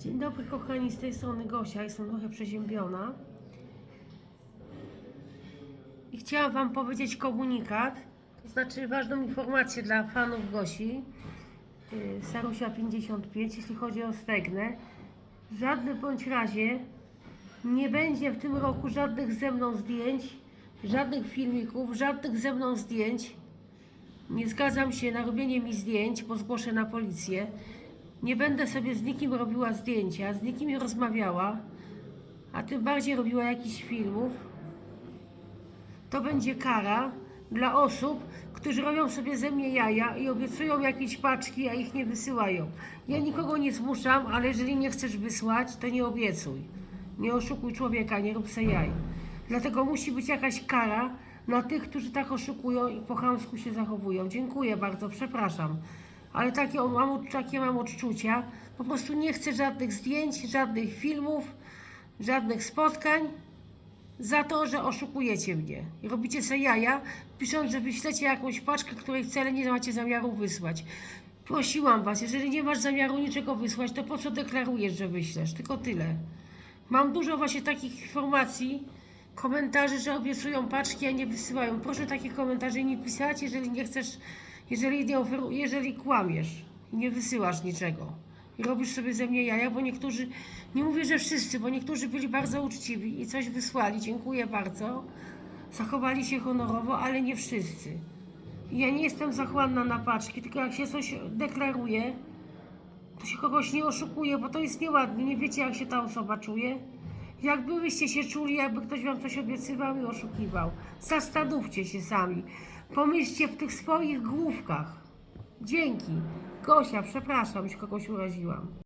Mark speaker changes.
Speaker 1: Dzień dobry kochani, z tej strony Gosia, jestem trochę przeziębiona. I chciałam Wam powiedzieć komunikat, to znaczy ważną informację dla fanów Gosi. Yy, Sarusia 55, jeśli chodzi o stegnę. W żadnym bądź razie nie będzie w tym roku żadnych ze mną zdjęć, żadnych filmików, żadnych ze mną zdjęć. Nie zgadzam się na robienie mi zdjęć, bo zgłoszę na policję. Nie będę sobie z nikim robiła zdjęcia, z nikim nie rozmawiała, a tym bardziej robiła jakichś filmów. To będzie kara dla osób, którzy robią sobie ze mnie jaja i obiecują jakieś paczki, a ich nie wysyłają. Ja nikogo nie zmuszam, ale jeżeli nie chcesz wysłać, to nie obiecuj. Nie oszukuj człowieka, nie rób se jaj. Dlatego musi być jakaś kara na tych, którzy tak oszukują i po chamsku się zachowują. Dziękuję bardzo, przepraszam. Ale takie mam, takie mam odczucia. Po prostu nie chcę żadnych zdjęć, żadnych filmów, żadnych spotkań za to, że oszukujecie mnie. Robicie sobie jaja, pisząc, że wyślecie jakąś paczkę, której wcale nie macie zamiaru wysłać. Prosiłam Was, jeżeli nie masz zamiaru niczego wysłać, to po co deklarujesz, że wyślesz? Tylko tyle. Mam dużo właśnie takich informacji, komentarzy, że obiecują paczki, a nie wysyłają. Proszę takie komentarze nie pisać, jeżeli nie chcesz, jeżeli, nie oferu, jeżeli kłamiesz i nie wysyłasz niczego. I robisz sobie ze mnie jaja, bo niektórzy, nie mówię, że wszyscy, bo niektórzy byli bardzo uczciwi i coś wysłali, dziękuję bardzo. Zachowali się honorowo, ale nie wszyscy. Ja nie jestem zachłanna na paczki, tylko jak się coś deklaruje, to się kogoś nie oszukuje, bo to jest nieładne. Nie wiecie, jak się ta osoba czuje. Jak byście się czuli, jakby ktoś wam coś obiecywał i oszukiwał. Zastanówcie się sami. Pomyślcie w tych swoich główkach. Dzięki. Gosia, przepraszam, jeśli kogoś uraziłam.